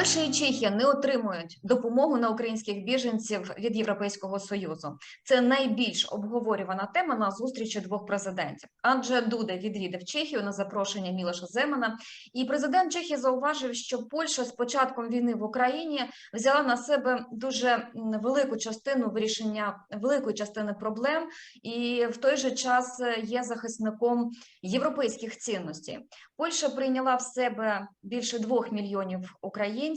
Польща і Чехія не отримують допомогу на українських біженців від Європейського союзу. Це найбільш обговорювана тема на зустрічі двох президентів. Адже Дуда відвідав Чехію на запрошення Мілоша Земана, і президент Чехії зауважив, що Польща з початком війни в Україні взяла на себе дуже велику частину вирішення великої частини проблем, і в той же час є захисником європейських цінностей. Польща прийняла в себе більше двох мільйонів українців,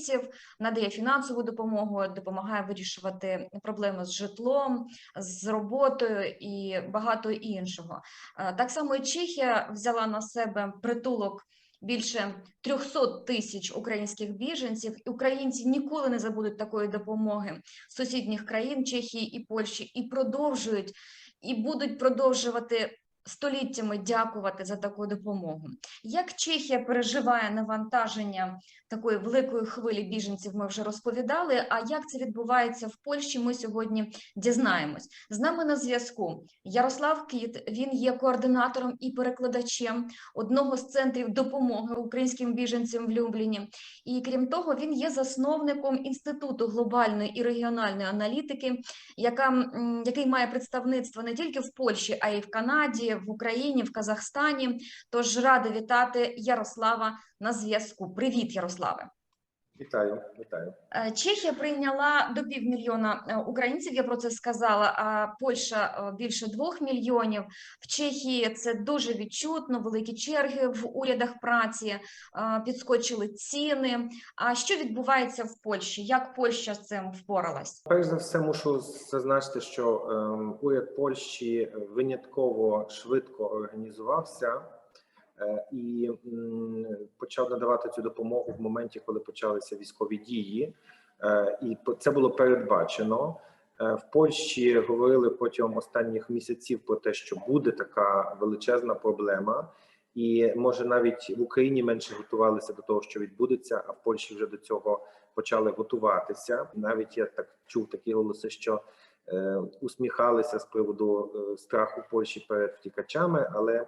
надає фінансову допомогу, допомагає вирішувати проблеми з житлом, з роботою і багато іншого. Е, Так само і Чехія взяла на себе притулок. Більше 300 тисяч українських біженців, українці ніколи не забудуть такої допомоги сусідніх країн Чехії і Польщі, і продовжують і будуть продовжувати століттями дякувати за таку допомогу. Як Чехія переживає навантаження такої великої хвилі біженців, ми вже розповідали. А як це відбувається в Польщі? Ми сьогодні дізнаємось. З нами на зв'язку Ярослав Кіт. Він є координатором і перекладачем одного з центрів допомоги українським біженцям в Любліні. І крім того, він є засновником інституту глобальної і регіональної аналітики, яка який має представництво не тільки в Польщі, а й в Канаді, в Україні, в Казахстані. Тож рада вітати Ярослава на зв'язку. Привіт, Ярославе. Вітаю, вітаю. Е, Чехія прийняла до півмільйона е, українців. Я про це сказала. А Польща е, більше двох мільйонів. В Чехії це дуже відчутно. Великі черги в урядах праці, підскочили ціни. А що відбувається в Польщі? Як Польща з цим впоралась? Перш за все, мушу зазначити, що ем, уряд Польщі винятково швидко організувався і почав надавати цю допомогу в моменті, коли почалися військові дії, Е, і це було передбачено. Е, В Польщі говорили протягом останніх місяців про те, що буде така величезна проблема, і може навіть в Україні менше готувалися до того, що відбудеться, а в Польщі вже до цього почали готуватися. Навіть я так чув такі голоси, що е, усміхалися з приводу е, страху Польщі перед втікачами, але е,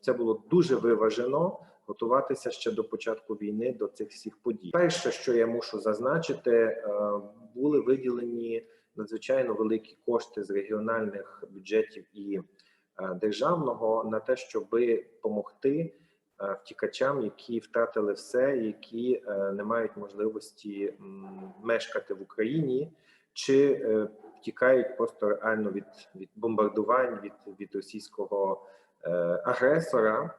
це було дуже виважено готуватися ще до початку війни до цих всіх подій. Перше, що я мушу зазначити, е, були виділені надзвичайно великі кошти з регіональних бюджетів і е, державного на те, щоб допомогти е, втікачам, які втратили все, які не мають можливості мешкати в Україні, чи втікають просто реально від, від бомбардувань від, від російського агресора.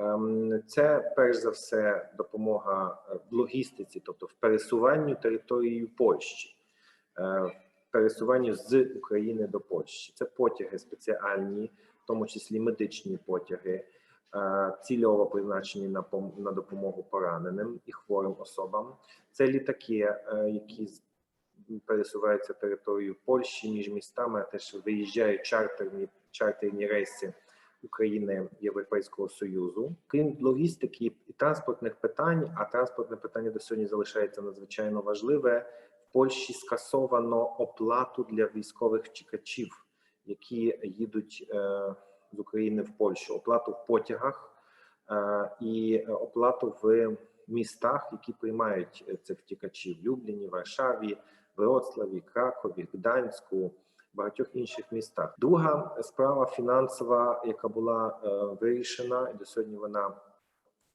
Ем, Це перш за все допомога е, в логістиці, тобто в пересуванню територією Польщі, е, в пересуванню з України до Польщі. Це потяги спеціальні, в тому числі медичні потяги, е, цільово призначені на на допомогу пораненим і хворим особам. Це літаки, е, які пересуваються територією Польщі між містами, а теж виїжджають чартерні чартерні рейси України Європейського Союзу. Крім логістики і транспортних питань, а транспортне питання до сьогодні залишається надзвичайно важливе. В Польщі скасовано оплату для військових втікачів, які їдуть е, з України в Польщу. Оплату в потягах е, і оплату в містах, які приймають е, цих втікачів: Любліні, Варшаві, Вроцлаві, Кракові, Гданську багатьох інших містах. Друга справа фінансова, яка була е, вирішена, і до сьогодні вона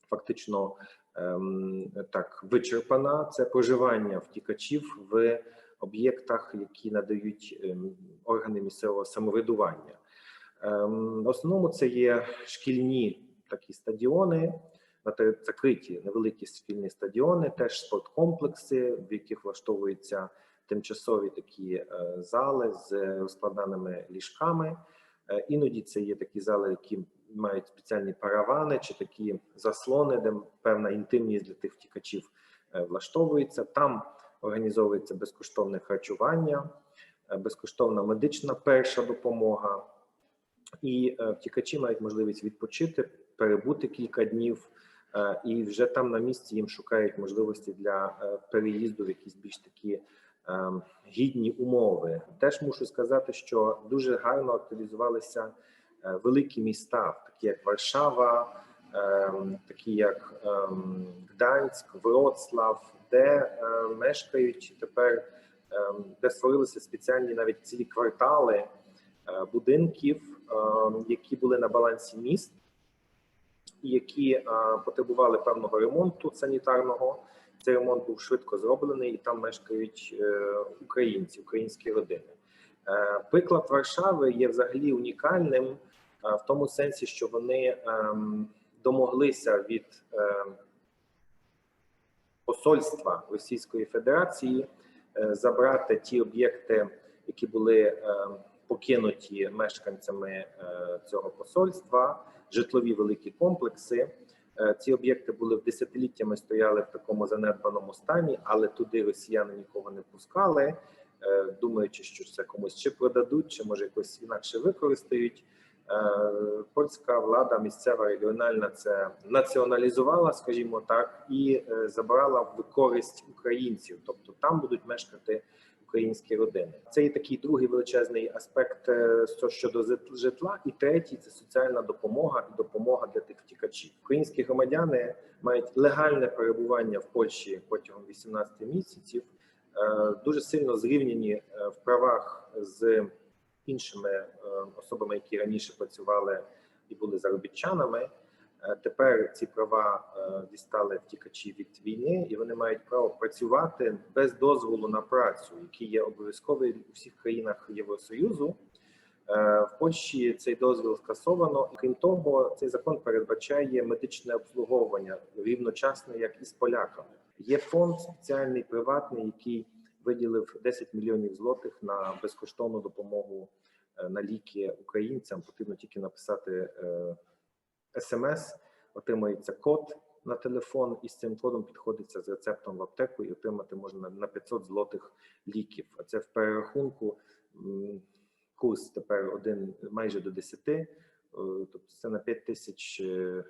фактично ем, так вичерпана. Це проживання втікачів в об'єктах, які надають ем, органи місцевого самоврядування. Ем, в основному це є шкільні такі стадіони. На закриті невеликі шкільні стадіони, теж спорткомплекси, в яких влаштовуються тимчасові такі е, зали з розкладаними ліжками. Е, Іноді це є такі зали, які мають спеціальні паравани чи такі заслони, де певна інтимність для тих втікачів е, влаштовується. Там організовується безкоштовне харчування, безкоштовна медична перша допомога, і втікачі мають можливість відпочити, перебути кілька днів. І вже там на місці їм шукають можливості для переїзду в якісь більш такі гідні умови. Теж мушу сказати, що дуже гарно активізувалися е, великі міста, такі як Варшава, ем, такі як ем, Гданськ, Вроцлав, де е, мешкають тепер, ем, де створилися спеціальні навіть цілі квартали е, будинків, ем, які були на балансі міст, які е, потребували певного ремонту санітарного. Цей ремонт був швидко зроблений, і там мешкають е, українці, українські родини. Е, Приклад Варшави є взагалі унікальним е, в тому сенсі, що вони ем, домоглися від ем, посольства Російської Федерації забрати ті об'єкти, які були ем, покинуті мешканцями цього посольства, житлові великі комплекси. Е, Ці об'єкти були в десятиліттями стояли в такому занедбаному стані, але туди росіяни нікого не пускали, е, думаючи, що це комусь чи продадуть, чи може якось інакше використають. Е, Польська влада місцева регіональна це націоналізувала, скажімо так, і забрала в користь українців, тобто там будуть мешкати українські родини. Це і такий другий величезний аспект е, щодо житла, і третій це соціальна допомога і допомога для тих втікачів. Українські громадяни мають легальне перебування в Польщі протягом 18 місяців, е, дуже сильно зрівняні е, в правах з іншими особами, які раніше працювали і були заробітчанами. Е, Тепер ці права е, дістали втікачі від війни, і вони мають право працювати без дозволу на працю, який є обов'язковий у всіх країнах Євросоюзу. Е, В Польщі цей дозвіл скасовано. Крім того, цей закон передбачає медичне обслуговування рівночасно, як і з поляками. Є фонд спеціальний приватний, який виділив 10 мільйонів злотих на безкоштовну допомогу на ліки українцям. Потрібно тільки написати смс, отримується код на телефон, і з цим кодом підходиться з рецептом в аптеку і отримати можна на- на 500 злотих ліків. А це в перерахунку курс тепер один майже до 10, е, тобто це на 5 тисяч е,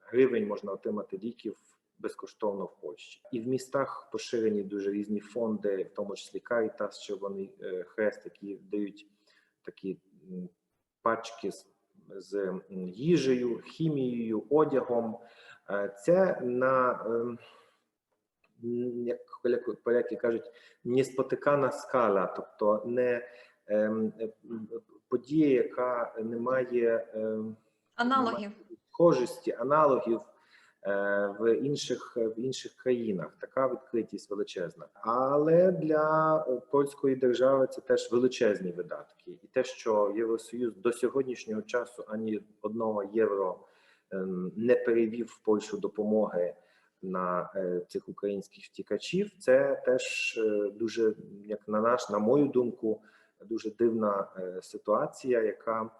гривень можна отримати ліків безкоштовно в Польщі. І в містах поширені дуже різні фонди, в тому числі Caritas, Червоний е, Хрест, які дають такі пачки з, з їжею, хімією, одягом. Е, Це на ем, як поляки- кажуть, неспотикана скала, тобто не ем, е, подія, яка не має ем, Аналогів. схожості, аналогів в інших в інших країнах. Така відкритість величезна. Але для е, польської держави це теж величезні видатки, і те, що Євросоюз до сьогоднішнього часу ані одного євро ем, не перевів в Польщу допомоги. На е, цих українських втікачів це теж е, дуже, як на наш, на мою думку, дуже дивна е, ситуація, яка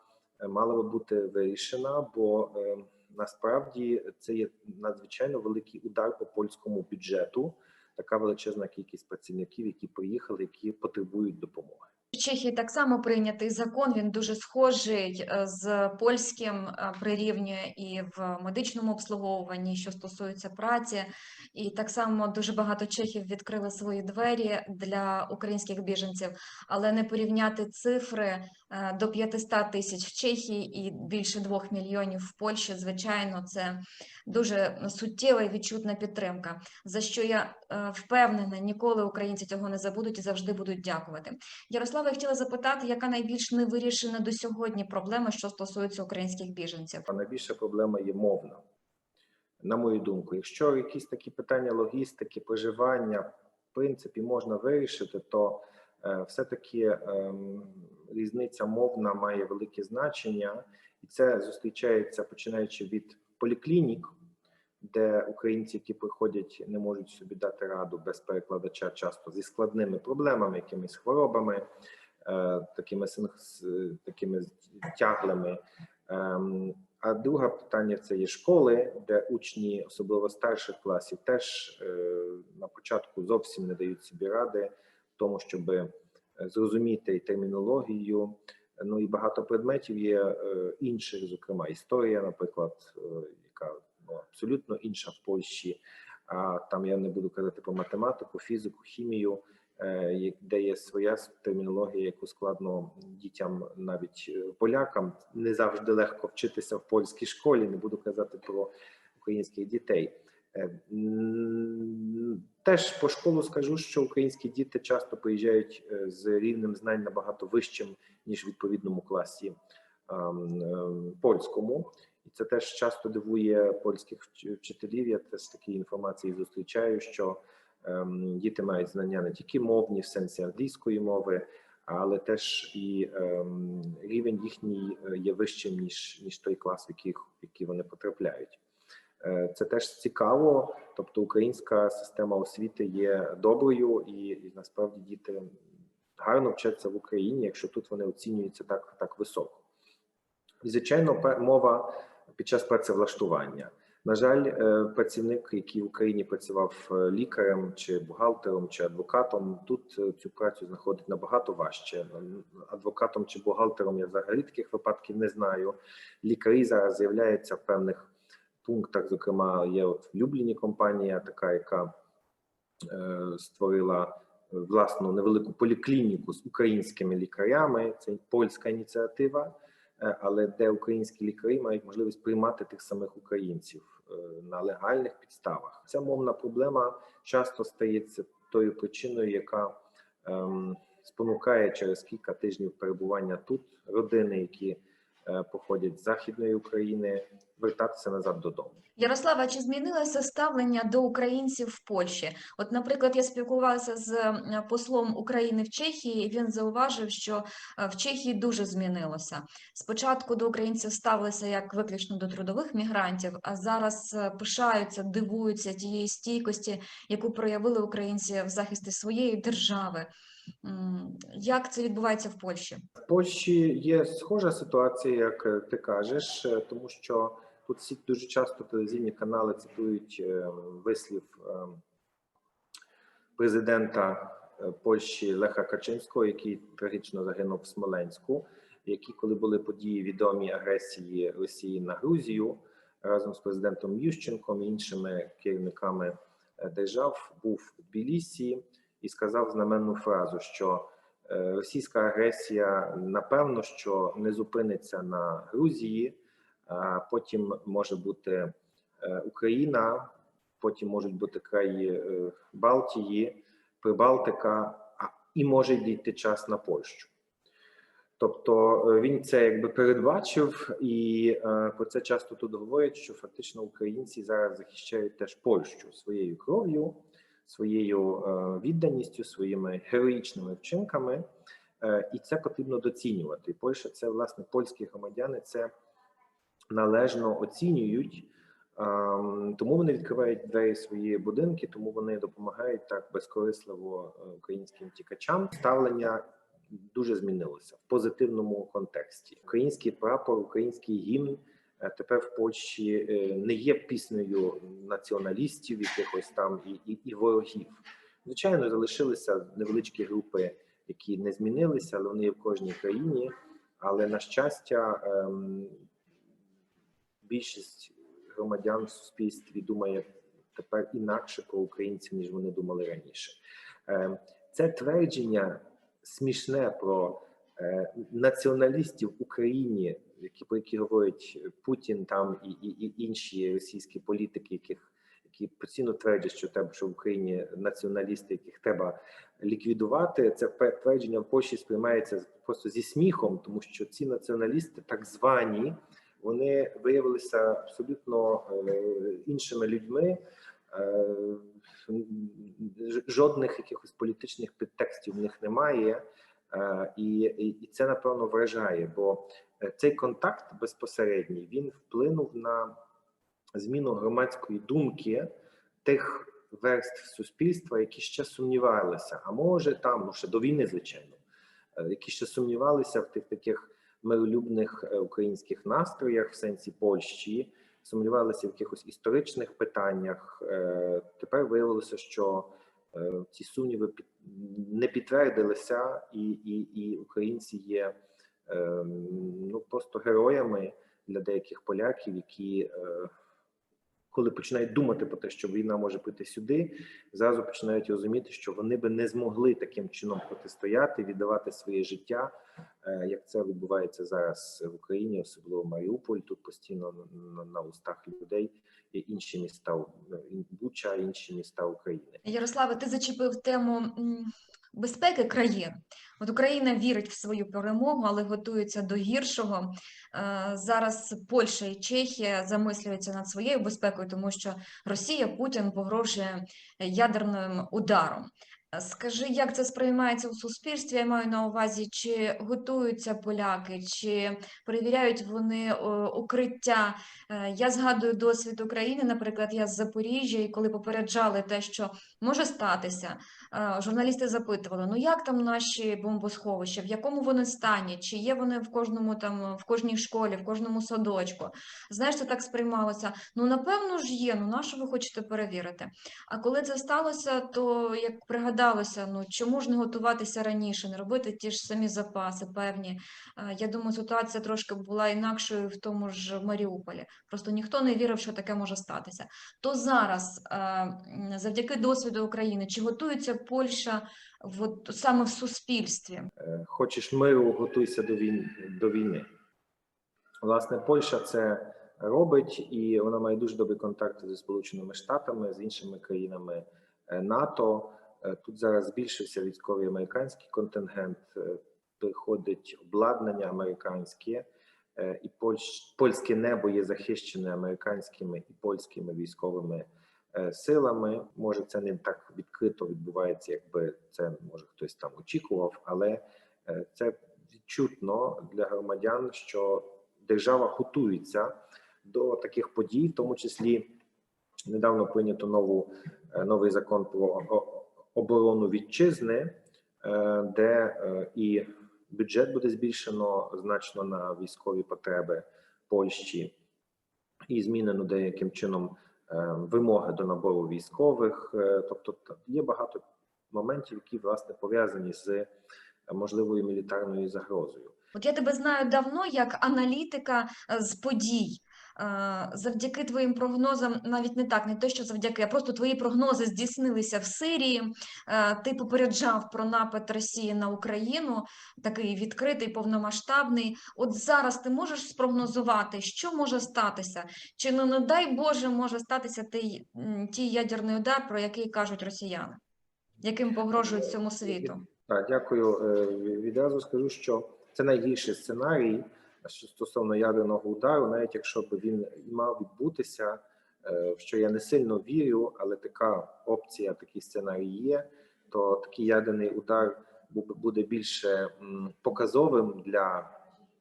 е, мала би бути вирішена, бо е, насправді це є надзвичайно великий удар по польському бюджету. Така величезна кількість працівників, які приїхали, які потребують допомоги. В Чехії так само прийнятий закон. Він дуже схожий е, з польським, е, прирівнює і в медичному обслуговуванні, що стосується праці. І так само дуже багато чехів відкрили свої двері для українських біженців, але не порівняти цифри до 500 тисяч в Чехії і більше 2 мільйонів в Польщі. Звичайно, це дуже суттєва і відчутна підтримка. За що я е, впевнена, ніколи українці цього не забудуть і завжди будуть дякувати. Ярослава, я хотіла запитати, яка найбільш невирішена до сьогодні проблема, що стосується українських біженців? Найбільша проблема є мовна. На мою думку, якщо якісь такі питання логістики, проживання, в принципі, можна вирішити, то е, все-таки ем, різниця мовна має велике значення, і це зустрічається починаючи від поліклінік, де українці, які приходять, не можуть собі дати раду без перекладача, часто зі складними проблемами, якимись хворобами, е, такими такими тяглими. Ем, А друге питання це є школи, де учні, особливо старших класів, теж е, на початку зовсім не дають собі ради тому, щоб е, зрозуміти термінологію. Ну і багато предметів є е, інших, зокрема історія, наприклад, е, яка ну, абсолютно інша в Польщі. А там я не буду казати про математику, фізику, хімію. де є своя термінологія, яку складно дітям, навіть полякам, не завжди легко вчитися в польській школі. Не буду казати про українських дітей. Е, Теж по школу скажу, що українські діти часто приїжджають е, з рівнем знань набагато вищим, ніж в відповідному класі ем, польському. І це теж часто дивує польських вчителів. Я теж такі інформації зустрічаю, що ем, діти мають знання не тільки мовні в сенсі англійської мови, але теж і ем, рівень їхній е, є вищим ніж ніж той клас, в який, в який вони потрапляють. Е, Це теж цікаво. Тобто, українська система освіти є доброю, і, і насправді діти гарно вчаться в Україні, якщо тут вони оцінюються так, так високо. І, звичайно, мова під час працевлаштування. На жаль, е, працівник, який в Україні працював е, лікарем чи бухгалтером чи адвокатом, тут цю працю знаходить набагато важче. Адвокатом чи бухгалтером я взагалі таких випадків не знаю. Лікарі зараз з'являються в певних пунктах. Зокрема, є от в Любліні компанія, така, яка е, створила власну невелику поліклініку з українськими лікарями. Це польська ініціатива, е, але де українські лікарі мають можливість приймати тих самих українців е, на легальних підставах. Ця мовна проблема часто стається тою причиною, яка ем, спонукає через кілька тижнів перебування тут родини, які е, походять з західної України, вертатися назад додому. Ярослава, чи змінилося ставлення до українців в Польщі? От, наприклад, я спілкувалася з е, послом України в Чехії, і він зауважив, що е, в Чехії дуже змінилося. Спочатку до українців ставилися як виключно до трудових мігрантів, а зараз е, пишаються, дивуються тієї стійкості, яку проявили українці в захисті своєї держави. Як це відбувається в Польщі? В Польщі є схожа ситуація, як е, ти кажеш, е, тому що тут всі дуже часто телевізійні канали цитують е, вислів е, президента Польщі Леха Качинського, який трагічно загинув в Смоленську, які, коли були події відомі агресії Росії на Грузію, разом з президентом Ющенком і іншими керівниками держав, був в Тбілісі і сказав знаменну фразу, що е, російська агресія напевно що не зупиниться на Грузії, а потім може бути е, Україна, потім можуть бути краї е, Балтії, Прибалтика, а і може дійти час на Польщу. Тобто він це якби передбачив, і е, про це часто тут говорять, що фактично українці зараз захищають теж Польщу своєю кров'ю, своєю е, відданістю, своїми героїчними вчинками, е, і це потрібно доцінювати. Польща це власне польські громадяни це належно оцінюють. Ем, Тому вони відкривають двері свої будинки, тому вони допомагають так безкорисливо е, українським втікачам. Ставлення дуже змінилося в позитивному контексті. Український прапор, український гімн тепер в Польщі е, не є піснею націоналістів, якихось там і, і, і ворогів. Звичайно, залишилися невеличкі групи, які не змінилися, але вони є в кожній країні. Але на щастя, ем, більшість громадян в суспільстві думає тепер інакше про українців, ніж вони думали раніше. Е, Це твердження смішне про е, націоналістів в Україні, які про які говорять Путін там і, і, і інші російські політики, яких які постійно твердять, що треба, що в Україні націоналісти, яких треба ліквідувати. Це твердження в Польщі сприймається просто зі сміхом, тому що ці націоналісти, так звані, вони виявилися абсолютно е, іншими людьми. Е, жодних якихось політичних підтекстів в них немає, і, і, і це напевно вражає, бо е, цей контакт безпосередній він вплинув на зміну громадської думки тих верств суспільства, які ще сумнівалися, а може там ну ще до війни, звичайно, е, які ще сумнівалися в тих таких миролюбних е, українських настроях в сенсі Польщі, сумнівалися в якихось історичних питаннях. Е, Тепер виявилося, що е, ці сумніви не підтвердилися, і, і, і українці є е, ну просто героями для деяких поляків, які е, коли починають думати про те, що війна може прийти сюди, зразу починають розуміти, що вони би не змогли таким чином протистояти, віддавати своє життя, е, як це відбувається зараз в Україні, особливо Маріуполь. Тут постійно на, устах людей і інші міста е, Буча, інші міста України. Ярославе, ти зачепив тему безпеки країн. От Україна вірить в свою перемогу, але готується до гіршого. Е, Зараз Польща і Чехія замислюються над своєю безпекою, тому що Росія Путін погрожує ядерним ударом. Скажи, як це сприймається у суспільстві? Я маю на увазі, чи готуються поляки, чи перевіряють вони укриття. Е, Я згадую досвід України, наприклад, я з Запоріжжя, і коли попереджали те, що може статися, е, журналісти запитували: ну як там наші бомбосховища, в якому вони стані, чи є вони в кожному там, в кожній школі, в кожному садочку. Знаєш, це так сприймалося. Ну напевно ж є. Ну на що ви хочете перевірити? А коли це сталося, то як пригадалося, ну чому ж не готуватися раніше, не робити ті ж самі запаси певні. Я думаю, ситуація трошки була інакшою в тому ж Маріуполі. Просто ніхто не вірив, що таке може статися. То зараз, завдяки досвіду України, чи готується Польща от, саме в суспільстві? Е, Хочеш миру, готуйся до війни до війни. Власне, Польща це робить, і вона має дуже добрі контакти зі Сполученими Штатами, з іншими країнами е, НАТО. Е, Тут зараз збільшився військовий американський контингент, е, приходить обладнання американське, е, і польське небо є захищене американськими і польськими військовими е, силами. Може, це не так відкрито відбувається, якби це може хтось там очікував, але е, це відчутно для громадян, що держава готується до таких подій, в тому числі недавно прийнято нову е, новий закон про оборону вітчизни, е, де е, і бюджет буде збільшено значно на військові потреби Польщі, і змінено деяким чином е, вимоги до набору військових. Тобто є багато моментів, які власне пов'язані з можливою мілітарною загрозою. От я тебе знаю давно як аналітика з подій. Е, Завдяки твоїм прогнозам, навіть не так, не те, що завдяки, а просто твої прогнози здійснилися в Сирії. Е, Ти попереджав про напад Росії на Україну, такий відкритий, повномасштабний. От зараз ти можеш спрогнозувати, що може статися? Чи ну, не дай Боже може статися той, ті ядерний удар, про який кажуть росіяни, яким погрожують всьому світу? Так, дякую. Е, Відразу скажу, що це найгірший сценарій що стосовно ядерного удару, навіть якщо б він мав відбутися, е, в що я не сильно вірю, але така опція, такий сценарій є, то такий ядерний удар бу- буде більше показовим для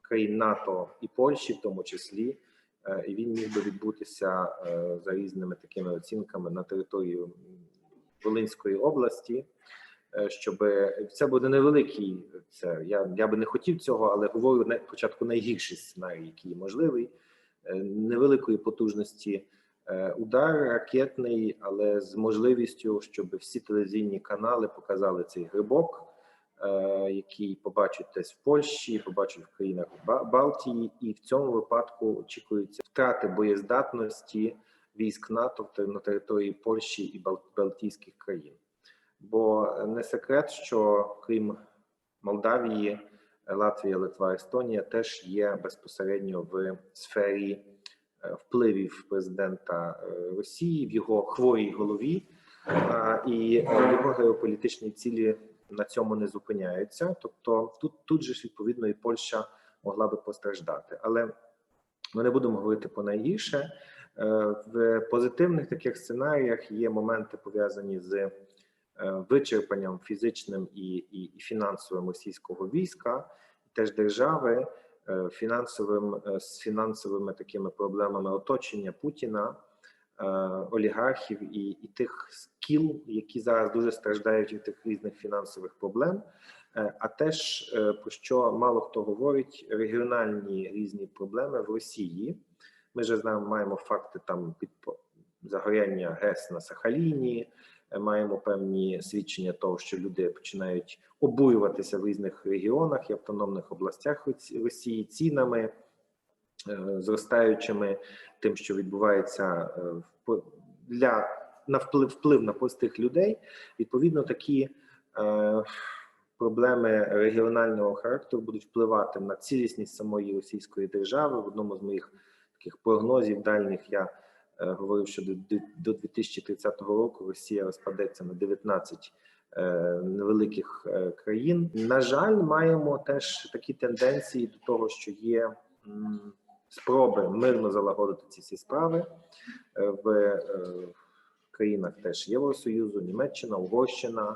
країн НАТО і Польщі, в тому числі, Е, і він міг би відбутися е, за різними такими оцінками на території Волинської області. е, щоб це буде невеликий. Це я, я би не хотів цього, але говорю на початку найгірший сценарій, який можливий, Е, невеликої потужності е, удар ракетний, але з можливістю, щоб всі телевізійні канали показали цей грибок, е, який побачать десь в Польщі, побачать в країнах Ба- Балтії, і в цьому випадку очікуються втрати боєздатності військ НАТО на території Польщі і Балтійських країн. Бо не секрет, що крім Молдавії, Латвія, Литва, Естонія теж є безпосередньо в сфері е, впливів президента е, Росії в його хворій голові, і е, його геополітичні цілі на цьому не зупиняються. Тобто, тут тут же ж відповідно і Польща могла би постраждати, але ми не будемо говорити про найгірше. В позитивних таких сценаріях є моменти пов'язані з вичерпанням фізичним і, і, фінансовим російського війська, теж держави е, фінансовим е, з фінансовими такими проблемами оточення Путіна, е, олігархів і, і тих кіл, які зараз дуже страждають від тих різних фінансових проблем. Е, А теж е, про що мало хто говорить, регіональні різні проблеми в Росії. Ми вже знаємо, маємо факти там під загоряння ГЕС на Сахаліні. Маємо певні свідчення того, що люди починають обурюватися в різних регіонах і автономних областях Росії цінами, е, зростаючими, тим, що відбувається е, для на вплив, вплив на простих людей, відповідно, такі е, проблеми регіонального характеру будуть впливати на цілісність самої російської держави. В одному з моїх таких прогнозів дальніх я говорив, що до, до 2030 року Росія розпадеться на 19 е, невеликих е, країн. На жаль, маємо теж такі тенденції до того, що є спроби мирно залагодити ці всі справи е, в е, країнах теж Євросоюзу, Німеччина, Угорщина.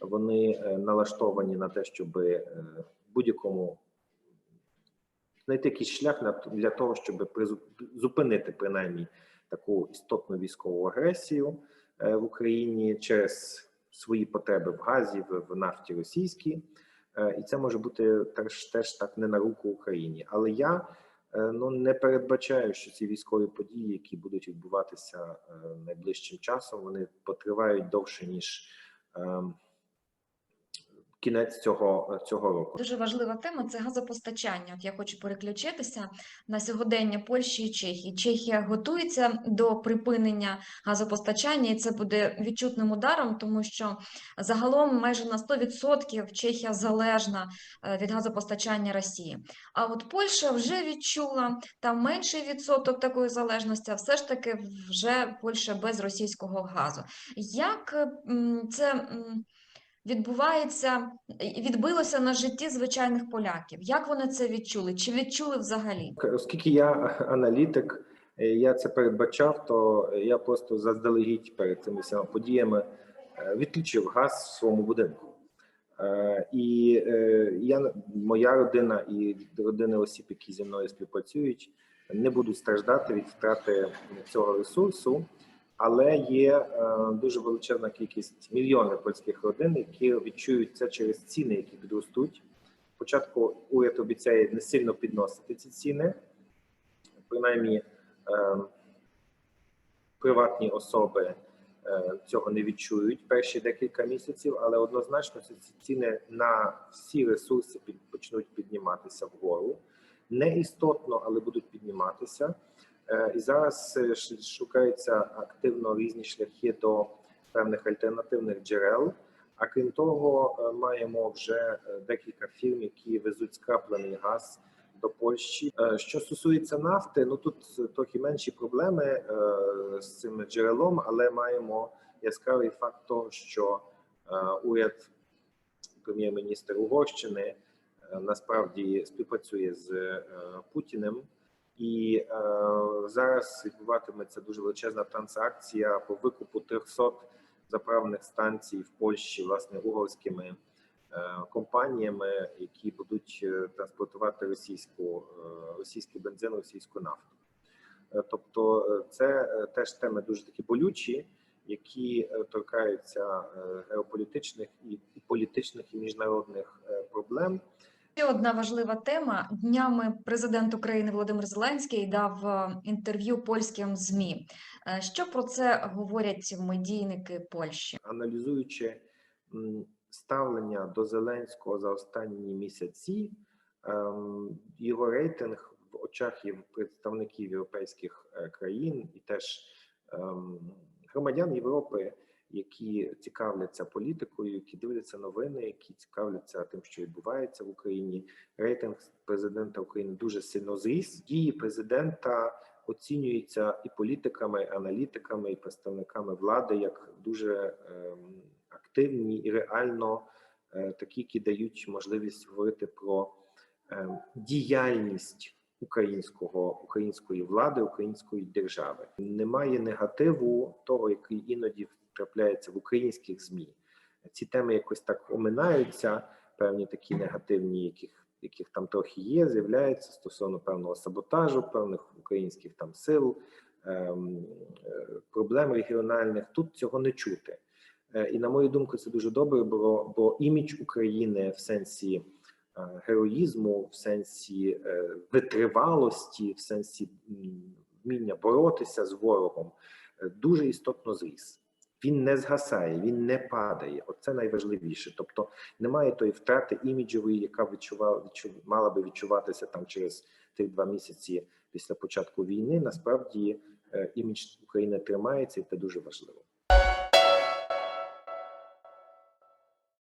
Вони е, налаштовані на те, щоб е, будь-якому знайти якийсь шлях для того, щоб зупинити принаймні таку істотну військову агресію е, в Україні через свої потреби в газі, в, нафті російській, Е, і це може бути теж, теж так не на руку Україні. Але я е, ну не передбачаю, що ці військові події, які будуть відбуватися найближчим часом, вони потривають довше ніж ем, кінець цього, цього року. Дуже важлива тема це газопостачання. От я хочу переключитися на сьогодення Польщі і Чехії. Чехія готується до припинення газопостачання, і це буде відчутним ударом, тому що загалом майже на 100% Чехія залежна е, від газопостачання Росії. А от Польща вже відчула там менший відсоток такої залежності, а все ж таки вже Польща без російського газу. Як е, це відбувається, відбилося на житті звичайних поляків? Як вони це відчули? Чи відчули взагалі? Оскільки я аналітик, е, я це передбачав, то я просто заздалегідь перед цими всіма подіями е, відключив газ в своєму будинку. Е, І я, моя родина і родини осіб, які зі мною співпрацюють, не будуть страждати від втрати цього ресурсу. Але є е, дуже величезна кількість мільйонів польських родин, які відчують це через ціни, які підростуть. Спочатку уряд обіцяє не сильно підносити ці ціни, принаймні е, приватні особи е, цього не відчують перші декілька місяців, але однозначно ці ціни на всі ресурси під, почнуть підніматися вгору. Не істотно, але будуть підніматися. Е, І зараз е, шукаються активно різні шляхи до певних альтернативних джерел. А крім того, е, маємо вже декілька фірм, які везуть скраплений газ до Польщі. Що стосується нафти, ну тут трохи менші проблеми з цим джерелом, але маємо яскравий факт того, що уряд прем'єр-міністр Угорщини насправді співпрацює з Путіним. І е, зараз відбуватиметься дуже величезна транзакція по викупу 300 заправних станцій в Польщі, власне, угорськими е, компаніями, які будуть е, транспортувати російську е, російський бензин, російську нафту. Е, тобто, е, це е, теж теми дуже такі болючі, які е, торкаються е, геополітичних і, і політичних і міжнародних е, проблем. Ще одна важлива тема. Днями президент України Володимир Зеленський дав е, інтерв'ю польським ЗМІ. Е, Що про це говорять медійники Польщі? аналізуючи ставлення до Зеленського за останні місяці, ем, його рейтинг в очах представників європейських е, країн і теж ем, громадян Європи, які цікавляться політикою, які дивляться новини, які цікавляться тим, що відбувається в Україні. Рейтинг президента України дуже сильно зріс. Дії президента оцінюються і політиками, і аналітиками, і представниками влади як дуже ем, активні і реально е, такі, які дають можливість говорити про ем, діяльність українського української влади, української держави. Немає негативу того, який іноді трапляється в українських змі. Ці теми якось так оминаються, певні такі негативні, яких яких там трохи є, з'являються стосовно певного саботажу, певних українських там сил, ем, е, проблем регіональних. Тут цього не чути. Е, І на мою думку, це дуже добре, бо, бо імідж України в сенсі е, героїзму, в сенсі е, витривалості, в сенсі вміння боротися з ворогом е, дуже істотно зріс. Він не згасає, він не падає. Оце найважливіше. Тобто немає тої втрати іміджової, яка відчувала відчув, мала би відчуватися там через тих два місяці після початку війни. Насправді е, імідж України тримається, і це дуже важливо.